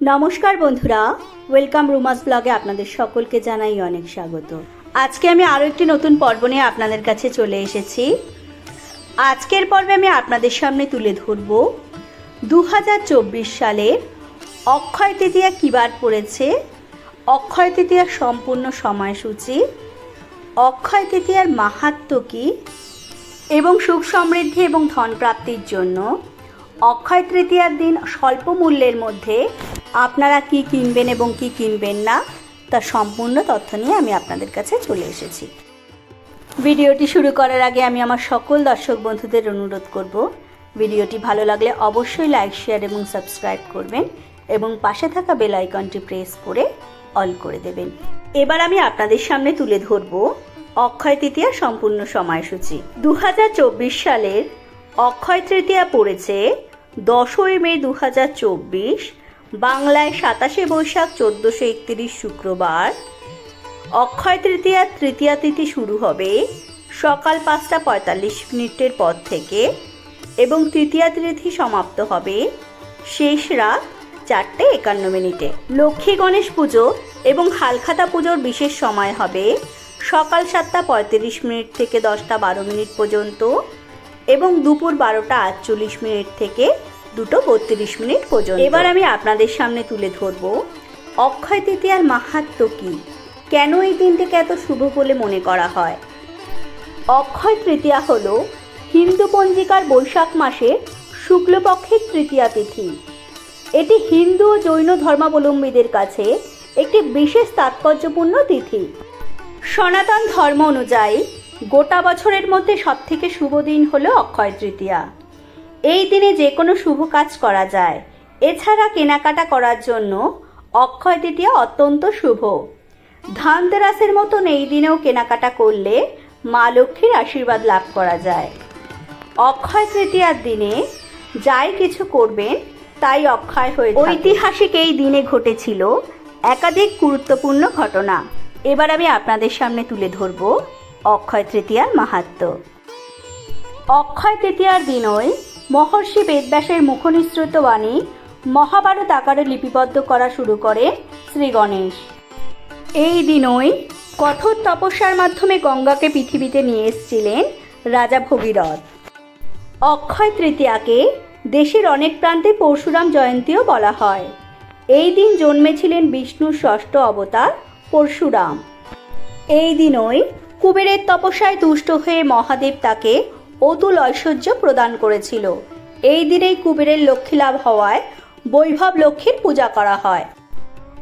নমস্কার বন্ধুরা ওয়েলকাম রুমাস ব্লগে আপনাদের সকলকে জানাই অনেক স্বাগত। আজকে আমি আরও একটি নতুন পর্ব নিয়ে আপনাদের কাছে চলে এসেছি। আজকের পর্বে আমি আপনাদের সামনে তুলে ধরব দু হাজার চব্বিশ সালের অক্ষয় তৃতীয়া কিবার পড়েছে, অক্ষয় তৃতীয়ার সম্পূর্ণ সময়সূচি, অক্ষয় তৃতীয়ার মাহাত্ম কী, এবং সুখ সমৃদ্ধি এবং ধন প্রাপ্তির জন্য অক্ষয় তৃতীয়ার দিন স্বল্প মূল্যের মধ্যে আপনারা কি কিনবেন এবং কি কিনবেন না তার সম্পূর্ণ তথ্য নিয়ে আমি আপনাদের কাছে চলে এসেছি। ভিডিওটি শুরু করার আগে আমি আমার সকল দর্শক বন্ধুদের অনুরোধ করব, ভিডিওটি ভালো লাগলে অবশ্যই লাইক, শেয়ার এবং সাবস্ক্রাইব করবেন এবং পাশে থাকা বেল আইকনটি প্রেস করে অল করে দেবেন। এবার আমি আপনাদের সামনে তুলে ধরব অক্ষয় তৃতীয়া সম্পূর্ণ সময়সূচি। দু হাজার চব্বিশ সালের অক্ষয় তৃতীয়া পড়েছে দশই মে দু হাজার চব্বিশ বাংলায় সাতাশে বৈশাখ চোদ্দোশো একত্রিশ শুক্রবার। অক্ষয় তৃতীয়ার তৃতীয়া তিথি শুরু হবে সকাল পাঁচটা পঁয়তাল্লিশ মিনিটের পর থেকে এবং তৃতীয়া তিথি সমাপ্ত হবে শেষ রাত চারটে একান্ন মিনিটে। লক্ষ্মী গণেশ পুজো এবং হালখাতা পুজোর বিশেষ সময় হবে সকাল সাতটা পঁয়ত্রিশ মিনিট থেকে দশটা বারো মিনিট পর্যন্ত এবং দুপুর বারোটা আটচল্লিশ মিনিট থেকে দুটো বত্রিশ মিনিট পর্যন্ত। এবার আমি আপনাদের সামনে তুলে ধরব, অক্ষয় তৃতীয়ার মাহাত্ম কী? কেন এই দিনটিকে এত শুভ বলে মনে করা হয়? অক্ষয় তৃতীয়া হল হিন্দু পঞ্জিকার বৈশাখ মাসে শুক্লপক্ষের তৃতীয়া তিথি। এটি হিন্দু ও জৈন ধর্মাবলম্বীদের কাছে একটি বিশেষ তাৎপর্যপূর্ণ তিথি। সনাতন ধর্ম অনুযায়ী গোটা বছরের মধ্যে সবথেকে শুভ দিন হল অক্ষয় তৃতীয়া। এই দিনে যে কোনো শুভ কাজ করা যায়। এছাড়া কেনাকাটা করার জন্য অক্ষয় তৃতীয়া অত্যন্ত শুভ। ধানতেরাসের মতন এই দিনেও কেনাকাটা করলে মা লক্ষ্মীর আশীর্বাদ লাভ করা যায়। অক্ষয় তৃতীয়ার দিনে যাই কিছু করবেন, তাই অক্ষয় হয়ে ঐতিহাসিক এই দিনে ঘটেছিল একাধিক গুরুত্বপূর্ণ ঘটনা। এবার আমি আপনাদের সামনে তুলে ধরব অক্ষয় তৃতীয়ার মাহাত্ম। অক্ষয় তৃতীয়ার দিনই মহর্ষি বেদব্যাসের মুখনিসৃত বাণী মহাভারত আকারে লিপিবদ্ধ করা শুরু করে শ্রী গণেশ। এই দিনই কঠোর তপস্যার মাধ্যমে গঙ্গাকে পৃথিবীতে নিয়ে এসেছিলেন রাজা ভগীরথ। অক্ষয় তৃতীয়াকে দেশের অনেক প্রান্তে পরশুরাম জয়ন্তীও বলা হয়। এই দিন জন্মেছিলেন বিষ্ণুর ষষ্ঠ অবতার পরশুরাম। এই দিনই কুবেরের তপস্যায় তুষ্ট হয়ে মহাদেব তাকে অতুল ঐশ্বর্য প্রদান করেছিল। এই দিনেই কুবেরের লক্ষ্মী লাভ হওয়ায় বৈভব লক্ষ্মীর পূজা করা হয়।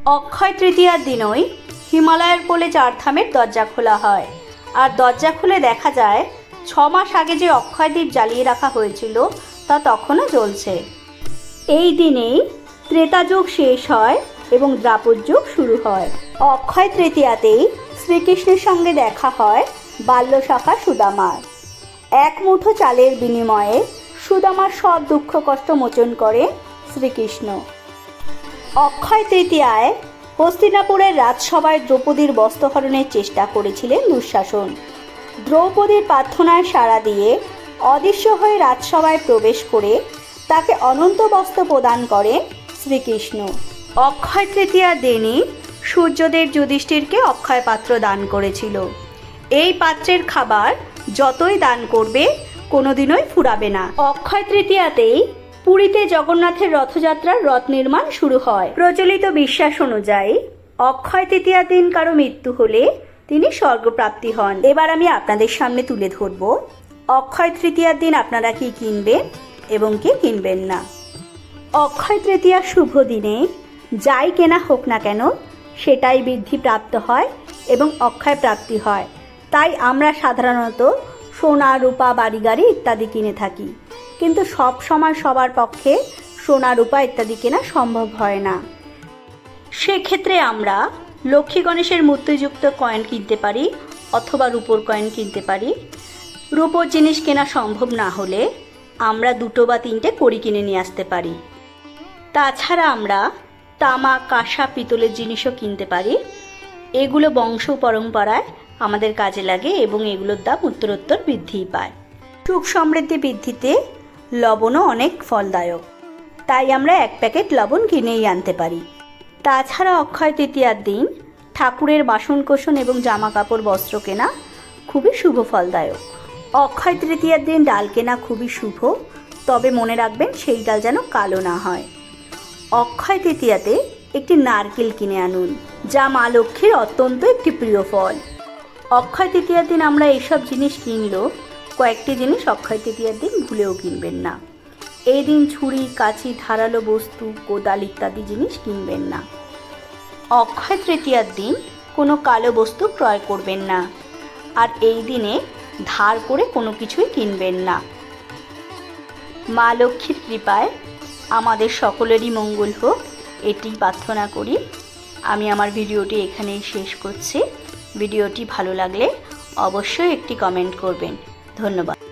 অক্ষয় তৃতীয়ার দিনই হিমালয়ের কোলে চারধামের দরজা খোলা হয়। আর দরজা খুলে দেখা যায়, ছ মাস আগে যে অক্ষয় দ্বীপ জ্বালিয়ে রাখা হয়েছিল, তা তখনও জ্বলছে। এই দিনেই ত্রেতা যুগ শেষ হয় এবং দ্রাপর যুগ শুরু হয়। অক্ষয় তৃতীয়াতেই শ্রীকৃষ্ণের সঙ্গে দেখা হয় বাল্যশাখা সুদামার। এক মুঠো চালের বিনিময়ে সুদামার সব দুঃখ কষ্ট মোচন করে শ্রীকৃষ্ণ। অক্ষয় তৃতীয়ায় হস্তিনাপুরের রাজসভায় দ্রৌপদীর বস্ত্রহরণের চেষ্টা করেছিলেন দুঃশাসন। দ্রৌপদীর প্রার্থনায় সাড়া দিয়ে অদৃশ্য হয়ে রাজসভায় প্রবেশ করে তাকে অনন্ত বস্ত্র প্রদান করেন শ্রীকৃষ্ণ। অক্ষয় তৃতীয়ার দিনই সূর্যদেব যুধিষ্ঠিরকে অক্ষয় পাত্র দান করেছিল। এই পাত্রের খাবার যতই দান করবে, কোনোদিনই ফুরাবে না। অক্ষয় তৃতীয়াতেই পুরীতে জগন্নাথের রথযাত্রার রথ নির্মাণ শুরু হয়। প্রচলিত বিশ্বাস অনুযায়ী, অক্ষয় তৃতীয়ার দিন কারও মৃত্যু হলে তিনি স্বর্গপ্রাপ্তি হন। এবার আমি আপনাদের সামনে তুলে ধরব, অক্ষয় তৃতীয়ার দিন আপনারা কি কিনবেন এবং কি কিনবেন না? অক্ষয় তৃতীয়া শুভ দিনে যাই কেনা হোক না কেন, সেটাই বৃদ্ধি প্রাপ্ত হয় এবং অক্ষয় প্রাপ্তি হয়। তাই আমরা সাধারণত সোনা, রূপা, বাড়ি গাড়ি ইত্যাদি কিনে থাকি। কিন্তু সব সময় সবার পক্ষে সোনা, রূপা ইত্যাদি কেনা সম্ভব হয় না। সেক্ষেত্রে আমরা লক্ষ্মী গণেশের মূর্তিযুক্ত কয়েন কিনতে পারি অথবা রূপোর কয়েন কিনতে পারি। রূপোর জিনিস কেনা সম্ভব না হলে আমরা দুটো বা তিনটে কড়ি কিনে নিয়ে আসতে পারি। তাছাড়া আমরা তামা, কাঁসা, পিতলের জিনিসও কিনতে পারি। এগুলো বংশ পরম্পরায় আমাদের কাজে লাগে এবং এগুলোর দাম উত্তরোত্তর বৃদ্ধি পায়। সুখ সমৃদ্ধি বৃদ্ধিতে লবণও অনেক ফলদায়ক। তাই আমরা এক প্যাকেট লবণ কিনেই আনতে পারি। তাছাড়া অক্ষয় তৃতীয়ার দিন ঠাকুরের বাসন কোসন এবং জামা কাপড় বস্ত্র কেনা খুবই শুভ ফলদায়ক। অক্ষয় তৃতীয়ার দিন ডাল কেনা খুবই শুভ, তবে মনে রাখবেন সেই ডাল যেন কালো না হয়। অক্ষয় তৃতীয়াতে একটি নারকেল কিনে আনুন, যা মা লক্ষ্মীর অত্যন্ত একটি প্রিয় ফল। অক্ষয় তৃতীয়ার দিন আমরা এইসব জিনিস কিনলেও কয়েকটি জিনিস অক্ষয় তৃতীয়ার দিন ভুলেও কিনবেন না। এই দিন ছুরি, কাঁচি, ধারালো বস্তু, কোদাল ইত্যাদি জিনিস কিনবেন না। অক্ষয় তৃতীয়ার দিন কোনো কালো বস্তু ক্রয় করবেন না। আর এই দিনে ধার করে কোনো কিছুই কিনবেন না। মা লক্ষ্মীর কৃপায় আমাদের সকলেরই মঙ্গল হোক এটি প্রার্থনা করি। আমি আমার ভিডিওটি এখানেই শেষ করছি। ভিডিওটি ভালো লাগলে অবশ্যই একটি কমেন্ট করবেন। ধন্যবাদ।